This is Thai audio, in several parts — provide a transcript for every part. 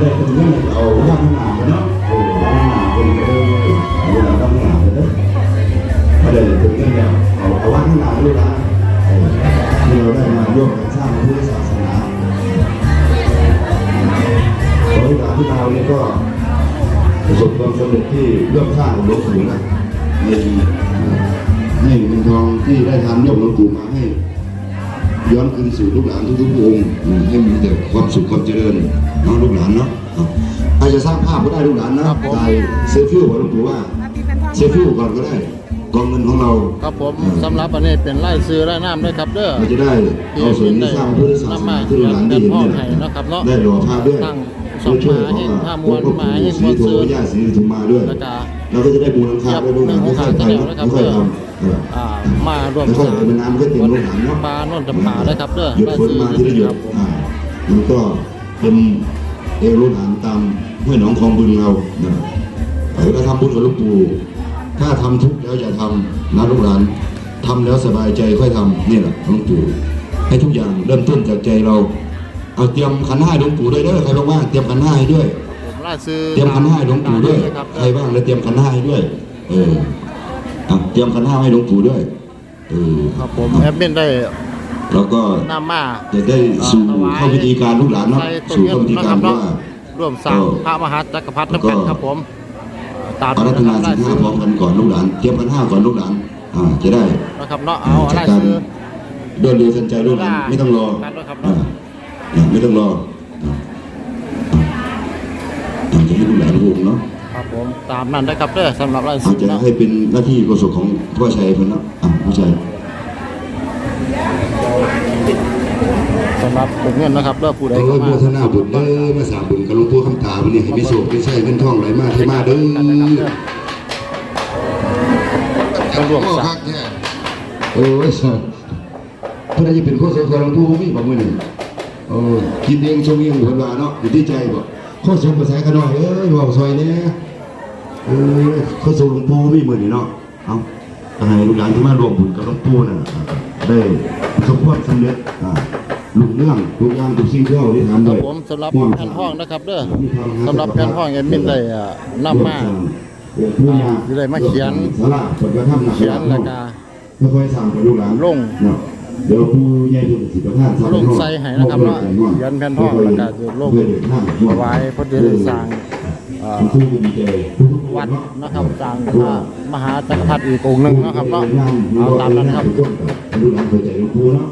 đây cũng như là ồ nó không làm cái nó ồ nó làm cái nó đây như là không làm cái đó mà đây là cũng như là ồ ồ ăn cái nào luôn là nhiều đây mà vô cảnh sao mà thứ sao sao nào đối với cái nào thì có ประสบความสำเร็จที่เริ่มสร้างของหลวงปู่นะในให้เงินทองที่ได้ทำยกหลวงปู่มาให้ ย้อนคืนสู่ลูกหลานทุกๆพระองค์อืมให้มีแต่ความสุขความเจริญเน้องลูกหลานเนาะครับอาจจะสร้างภาพก็ได้ลูกหลานนะครับผมถ่ายเซลฟี่กับหลวงปู่ว่าเซลฟี่ก่อนก็ได้กองเงินของเราครับผมสำหรับอันนี้เป็นไล่ซื้อไล่น้ำด้วยครับเด้อเราจะได้เอาส่วนนี้สร้างพุทธศาสนาที่ลูกหลานได้เห็นเนี่ยนำมาเรียนพ่อให้นะครับเนาะได้หล่อพระด้วยตั้งสองช่วยหมาให้ของห้ามวลหลวงพ่อหมาให้ปู่ศรีโทมวลซื้อย่าศรีปทุมมาด้วยแล้วก็ เราก็จะได้บูรณาด้วยลูกหลานเทีค่ยอบยๆไปหนึ่งเนาะของค่อยๆขาทำเอออ่ามารวมแล้วก็สร้างเป็นน้ำก็เต็มโรงหนังเนาะปลาโน่นจะปลาเลยครับเด้อหยุดฝนมาที่ได้หยุดครับผมอ่ามันก็เป็นเอวโรงหนังตามห้วยหนองคลองบึงเรานะแต่ก็ทำบุญกับหลูกปู่ถ้าทำทุกข์แล้วอย่าทำนะลูกหลานทำแล้วสบายใจค่อยทำนี่แหละหลวงปู่ให้ทุกอย่างเริ่มต้นจากใจเรา เอาเตรียมขันห้าให้หลวงปู่ด้วยเด้อใครว่างๆเตรียมขันห้าให้ด้วย ผมไล่ซื้อเตรียมขันห้าให้หลวงปู่ด้วยครับใครบ้างแล้วเตรียมขันห้าให้ด้วย เอออะเตรียมขันห้าให้หลวงปู่ด้วยเออครับผมแอดมินได้แล้วก็นำมาจะได้สู่เข้าพิธีการลูกหลานเนาะใส่ต้นสู่เงินเข้าพิธีนะคการรับว่าเนาะร่วมสร้างพระมหาจักรพรรดิน้ำกันครับผมตามอารัธนาสินห้าพร้อมกันก่อนลูกหลานเตรียมขันห้าก่อนลูกหลานอ่าจะได้นะครับเนาะเอาอะไรจัดการซื้อรวดเร็วทันใจลูกหลานไม่ต้องรอการด้วยครับอ่าอ่าไม่ต้องรออ่าอ่ ครับผมตามนั้นนะครับเด้อสำหรับไล่อาซื้จอจะเนาะให้เป็นหน้าที่โฆษกของพ่อชัยเพิ่นเนาะอ่าพ่อชัยสำหรับผมเงินนะครับเด้อผู้ใดเอเข้าอมา โมทนาบุญเด้อมาสร้างบุญกับหลวงปู่คำตาวันนี้ให้มีโชคมีชัยเงินทองไหลมาเทมาเด้อกันนะครับเด้อเป็นร่วมสร้าง โอ้ยสาเพื่อนจะเป็นโฆษกของหลวงปู่มีบอกมือหนึ่งโอ้กินเองชมเองหัวลาเนาะอยู่ที่ใจบอกโฆษกภาษาขน้อยเอ้ยบอกซอยเนี่ย เออโฆษกหลวงปู่มีมือนี่เนาะเอาให้ลูกหลานที่มารวมบุญกับหลวงปู่น่ะได้ประสบความสำเร็จอ่าลุงเรื่องทุกอย่างทุกสิ่งที่เราได้ทำคด้รัวบยผมสำหรับแผ่นห้องนะครับเด้อสำหรับแผ่นห้องเอ็มมินได้อ่านำมาอยู่ได้มาเขียนสาระผลกระทำหนักเขียนแล้วก็ไม่ค่อยสั่งกับลูกหลานลงเนาะเดี๋ยวผู้ใหญ่ผู้สิบประธานลงใส่ให้นะครับเนาะเขียนแผ่นทองแล้วก็จะลงถวายพระเดชสร้าง วัดนะครับสร้างพระมหาจักรพรรดิอีกองค์หนึ่งนะครับเนาะเอาตามนั้นครับทุกคนลูกหลานเข้าใจหลวงปู่เนาะ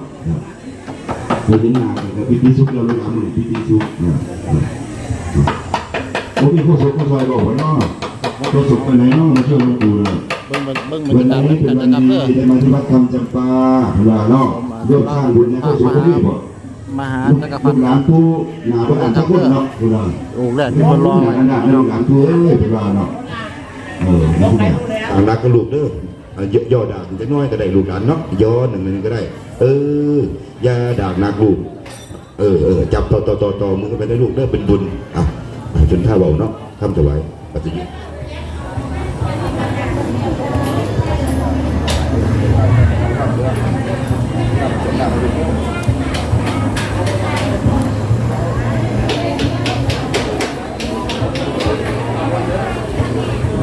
เคยเห็นหน้ากันพิธีสุขเราลูกหลานเหมือนพิธีสุขเนี่ยโอ้มีผู้สุขผู้ซอยบอกว่าเนาะผู้สุขไปไหนเนาะมาช่วยหลวงปู่เลยเบิ่งเบิ่งเบิ่งบรวันรยากาศนี้เบิ่งเป็นกันวันนะครับดีเด้อได้มาที่วัดธรรมจำปาเวลาเนาะร่วมสร้างบุญในพระสุขที่บ่ มหาจักรพรลูรกดิหลานผู้หนาพระอันตะคุณเนาะเวลาองค์แรกที่ที่มัเพิ่นนรรออไว้ไว้นะลูกหลานผู้เอ้ยเวลาเนาะเออนี่แหละเอารักกับลูกเด้อย่อด่างจะน้อยก็ได้ลูกหลานเนาะย่อหนึ่งนึงก็ได้เอออย่าด่างนักลูกเออเออจับต่อต่อต่อต่อมือไปได้ลูกเด้อเป็นบุญอะจนท่าเบาเนาะทำถวายปฏิญาณ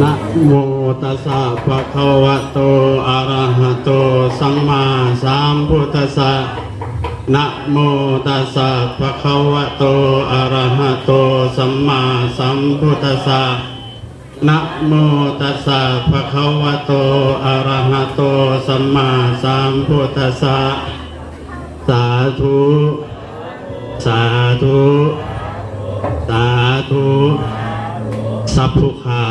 นะโมตัสสะภะคะวะโต อะระหะโต สัมมาสัมพุทธัสสะนะโมตัสสะภะคะวะโต อะระหะโต สัมมาสัมพุทธัสสะนะโมตัสสะภะคะวะโต อะระหะโต สัมมาสัมพุทธัสสะสาธุ สาธุ สาธุ สัพพุคา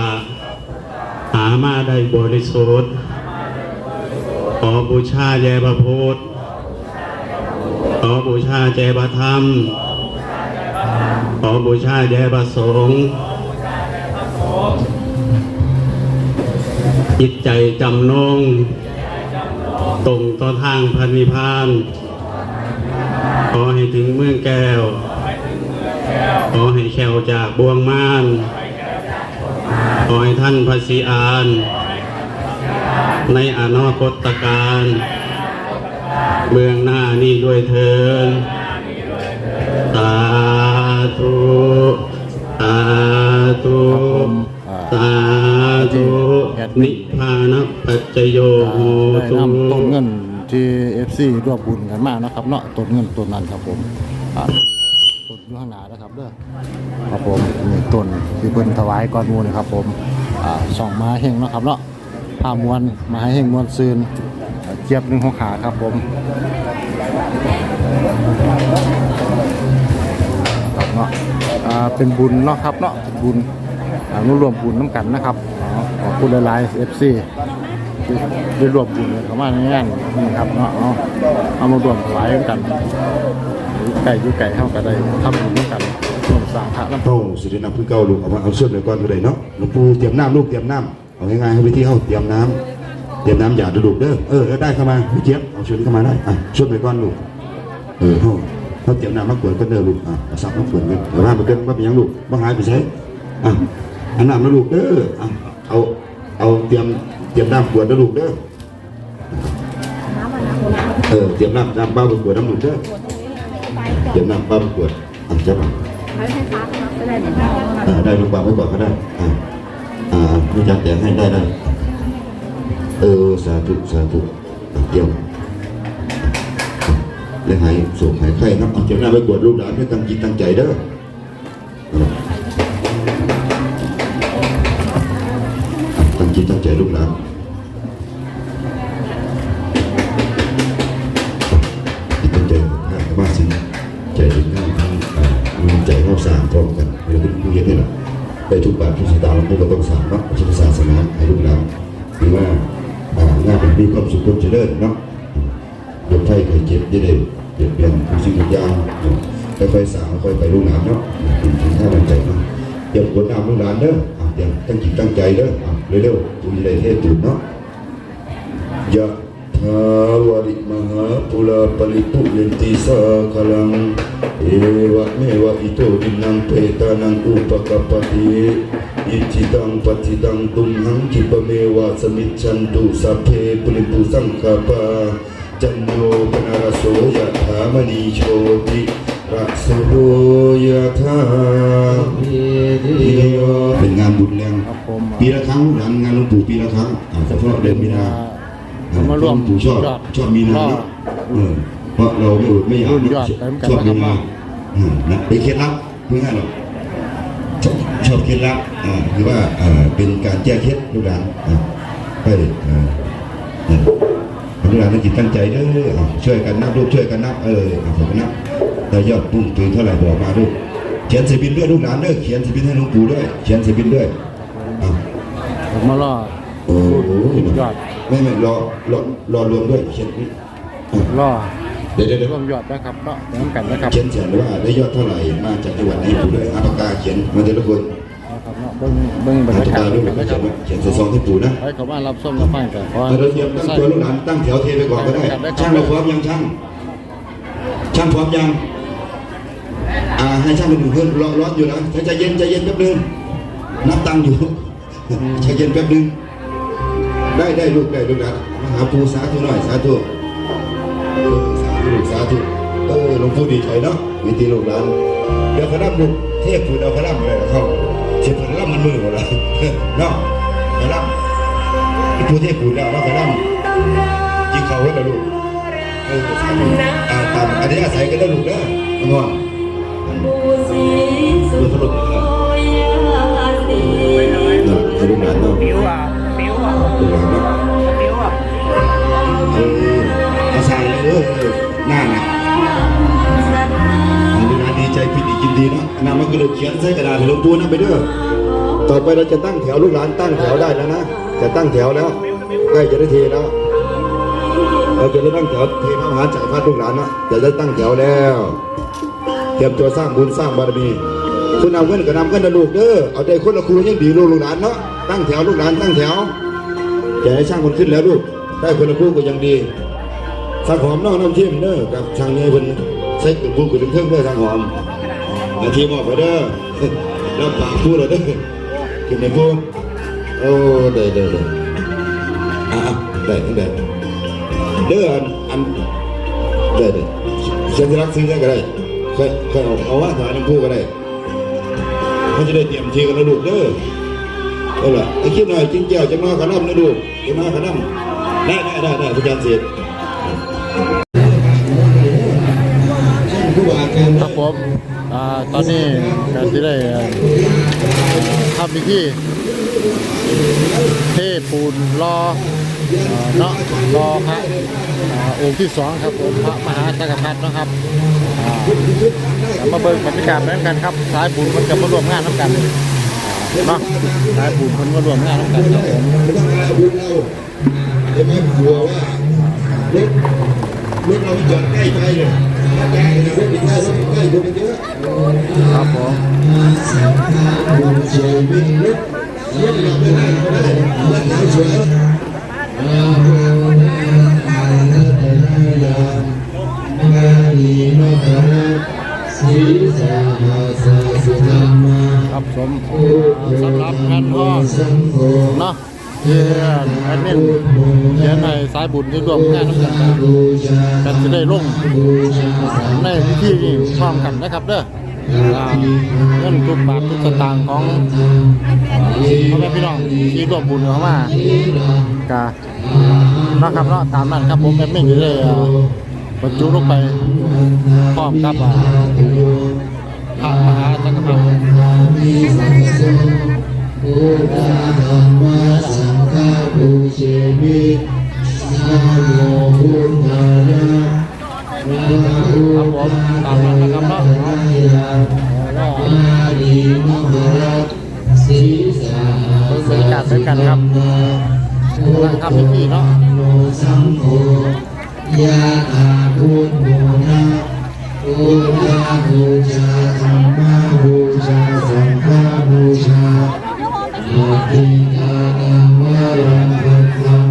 ามาได้บริสุทธิ์ ขอบูชาแยพระพุทธ ขอบูชาแยพระธรรม ขอบูชาแยพระสงฆ์จิตใจจำนง ตรงต่อทางพันนิพพาน ขอให้ถึงเมืองแก้ว ขอให้แขวจากบ่วงม่าน ขอให้ท่านพระศีอาน ในอนาคตการเบื้องหน้านี้ด้วยเถินสาธุสาธุสาธุนิพพานปัจจโยโหได้ตุนำต้นเงินที่ FC ร่วมบุญกันมากนะครับเนาะต้นเงินต้นนั้นครับผม อ่าต้นเงินอยู่ข้างหน้านะครับเด้อครับผมนี่ต้นที่เพิ่นถวายก่อนมูนะครับ ผมอ่าส่องมาเฮงเนาะครับเนาะผ้ามวลมาให้เฮงมวลซืนเจี๊ยบหนึ่งหัวขาครับผมครับเนาะอ่าเป็นบุญเนาะครับเนาะเป็นบุญอ่านุรวมบุญน้ำกันนะครับอ๋อขอบคุณหลายๆเอฟซีได้รวมบุญเข้ามาในงานนี่ครับเนาะเอามารวมถวายกัน ไก่อยู่ไก่เท่ากันได้ทำบุญร่วมกันร่วมสร้างพระน้ำโอ้สิได้นำพื้นเก่าลูกเอามาเอาเชือกเลยก่อนก็ได้เนาะหลวงปู่เตรียมน้ำลูกเตรียมน้ำเอาง่ายๆให้ไปที่เฮาเตรียมน้ำเตรียมน้ำอย่าดูลูกเด้อเออแล้วได้เข้ามาพี่เจี๊ยบเอาเชือเข้ามาได้อะช่วยไปก่อนลูกเออเฮาเขาเตรียมน้ำมากวดก็เด้อลูกอะเอาซับมากวดกันแต่ว่ามันเกินว่าเป็นยังลูกบ่หายไปใช้อะอันน้ำนะลูกเด้ออะเอาเอาเตรียมเตรียมน้ำกวดนะลูกเด้อเออเตรียมน้ำน้ำเบ้าไปกวดน้ำลูกเด้อ เตรียมน้ำเบ้าไปกวดอะเจ้าป่ะให้ให้พักนะจะได้ไม่ต้องอ่าได้ลูกบางไว้ก่อนก็ได้อ่าอ่าไม่จัดแต่งให้ได้ได้เออสาธุสาธุอะเกี่ยวและหายโศกหายไข้ครับเอาเจ้าหน้าไปกวดลูกหลานให้ตั้งจิตตั้งใจเด้อ พร้อมกันเดี๋ยวเป็นผู้เย็นนี่แหละไปทุกบาททุกสตางค์เราก็ต้องสร้างเนาะพุทธศาสนาให้ลูกหลานถือว่าอ่างาเป็นมีความสุขความเจริญเนาะยกไทยเคยเจ็บจะได้เปลี่ยนเปลี่ยนทุกสิ่งทุกอย่างค่อยๆสาวค่อยไปลูกหลานเนาะถึงถึงท่ามันใจเนาะเตรียมกดน้ำลูกหลานเด้อเตรียมตั้งจิตตั้งใจเด้ออะเร็วๆตุยเลยเทศตุนเนาะยะทาวริมหาปุราปริปุเรนติสาคลัง เอวะเมวะอิโตดินังเปตานังอุปกปปติอิจิตังปฏิตังตุมหังคิปะเมวะสมิจฉันตุสัพเพปุริปุสังคปาจันโยปนารโสยะถามณีโชติรัสโรยะถาเป็นงานบุญแรงครับผมปีละครั้งหลังงานหลวงปู่ปีละครั้งอ่าเฉพาะเดือนมีนาเอามาร่วมหลวงปู่ชอบยอดชอบมีนาล่อเนอะเออเพราะเราไม่อดไม่อยากรุ่นยอดเต็มกันชอบมีนะครับนาอืม นะเป็นเคล็ดลับเพื่อให้เราชอบชอบเคล็ดลับอ่าคือว่าอ่าเป็นการแก้เคล็ดลูกหลานอ่าไปอ่าเนี่ยลูกหลานตั้งจิตตั้งใจเด้อเอาช่วยกันนับลูกช่วยกันนับเออเอาผมนับแต่ยอดปุ้งตื่นเท่าไหร่บอกมาลูกเขียนสีบินด้วยลูกหลานเด้อเขียนสีบินให้หลวงปู่ด้วย เขียนสีบินด้วยเอาผมมาล่อโอ้โหยอดไม่ไม่รอรอรอรวมด้วยเขียนนี่อะล่อ เดี๋ยวเดี๋ยวเดี๋ยวร่วมยอดนะครับเนาะน้ำกันนะครับเขียนเขียนว่าได้ยอดเท่าไหร่มาจากจังหวัดไหนปู่ด้วยเอาปากกาเขียนมาแต่ละคนนะครับเนาะเบิ้งเบิ้งบรรเอายาปากกาศกาด้วยนะเขีครัยบนเขียนใส่ซองให้ปู่นะให้เขามารับส้มรับฟังกันเพราะว่าเราเตรียมตั้งตัวลูกหลานตั้งแถวเทไปก่อนก็ได้ ช่างเราพร้อมยังช่าง ช่างพร้อมยังอ่าให้ช่างเป็นเพื่อนร้อนร้อนอยู่นะใจเย็นใจเย็นแป๊บนึงนับตังค์อยู่ใจเย็นแป๊บนึงได้ได้ลูกได้ลูกหลานมาหาปูสาธุหน่อยสาธุเออสา ธุลูกสาธุเออหลวงปู่ดีใจเนาะวิธีลูกหลานเดี๋ยวเขาดับลูกเทพคุณเอาเขาดับอะไรเขาเสียผลรับมันมือหมดเลยเนาะเขาดับไอ้ผู้เทพคุณแล้วแล้วเขาดับกินเขาไว้แล้วลูกเออสาธุอ่าตามอันนี้อาศัยกันแล้วลูกเด้อน้องพ่อดูสรุปเลยนะเนาะให้ลูกหลานเนาะผิวอะผิวอะลูกหลานเนาะผิวอะ นาะนำมากระโดดเขียนใส่กระดาษให้หลวงปู่นะไปเด้อต่อไปเราจะตั้งแถวลูกหลานตั้งแถวได้แล้วนะจะตั้งแถวแล้วใกล้จะได้เทแล้วเราจะได้ตั้งแถวเทพระมหาจักรพรรดิลูกหลานนะจะได้ตั้งแถวแล้วเตรียมตัวสร้างบุญสร้างบารมีคุณเอาเงินกับนำกันนะลูกเด้อเอาใจคนละครูยังดีลูกลูกหลานเนาะตั้งแถวลูกหลานตั้งแถวอย่าให้ช่างคนขึ้นแล้วลูกได้คนละครูก็ยังดีสังหอมเนอกน้ำทิมเด้อกับช่างนี้เพิ่นใส่กุ่นกุ่นถึงเครื่องเด้อสังหอม นาทีบอกไปเด้อรับปากพูดเลยเด้อกินในพูดโอ้เด้อเด้อเด้ออะอะได้ได้อเด้ออันอันเด้อเด้อเส้นที่รักซื้อได้ก็ได้เคยเคยเอาเอาว่าถายน้ำพุก็ได้เขาจะได้เตรียมทีกันนะลูกเด้อเอาล่ะไอ้คิดหน่อยจิ้งแก้วจะมาขนมนะลูกจะมาขนมได้ได้ได้ได้พระอาจารย์เสร็จ ครับผมอ่าตอนนี้การที่ได้ทำพิธีเทปูนรอเนาะรอพระอ่าองค์ที่สองครับผมพระมหาจักรพรรดินะครับมาเบิ่งบรรยากาศนั้นกันครับสายบุญมันจะมาร่วมงานน้ำกันเนาะสายบุญมันมาร่วมงานน้ำกันครับผมไม่ต้องมาบุญเราจะไม่กลัวว่ารถรถเราจอดใกล้ไปเลย ถ้าใกล้รถติดใกล้รถติดใกล้คนมันเยอะครับผมบุญเฉยวิ่งรถรถเราไม่ได้ก็ได้รถน้ำสวยสีสาหาสาสุธรรมาครับผมสำหรับแผ่นพ่อสังโฆเนาะ ที่แอดมินเขียนในสายบุญที่ร่วมงานน้ำกันกันบูชากันจะได้ลงบูชาในพิธีนี้พร้อมกันนะครับเด้อเงินทุกบาททุกสตางค์ของพ่อแม่พี่น้องที่ร่วมบุญเข้ามากะนะครับเนาะตามนั้นครับผมแอดมินจะได้อ่าบรรจุลงไปพร้อมกับพระมหาจักรพรรดิ บูชาธรรมบูชาสังฆบูชาอาทิตานังวรังคังคัง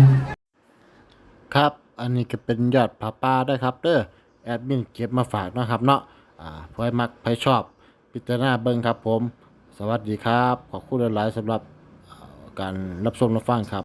ครับ อันนี้ก็เป็นยอดผาป่าได้ครับเด้อแอดมินเก็บมาฝากนะครับเนาะอ่าเพื่อมักให้ชอบ พิจารณาเบิ่งครับผม สวัสดีครับ ขอบคุณหลายๆสำหรับการรับชมรับฟังครับ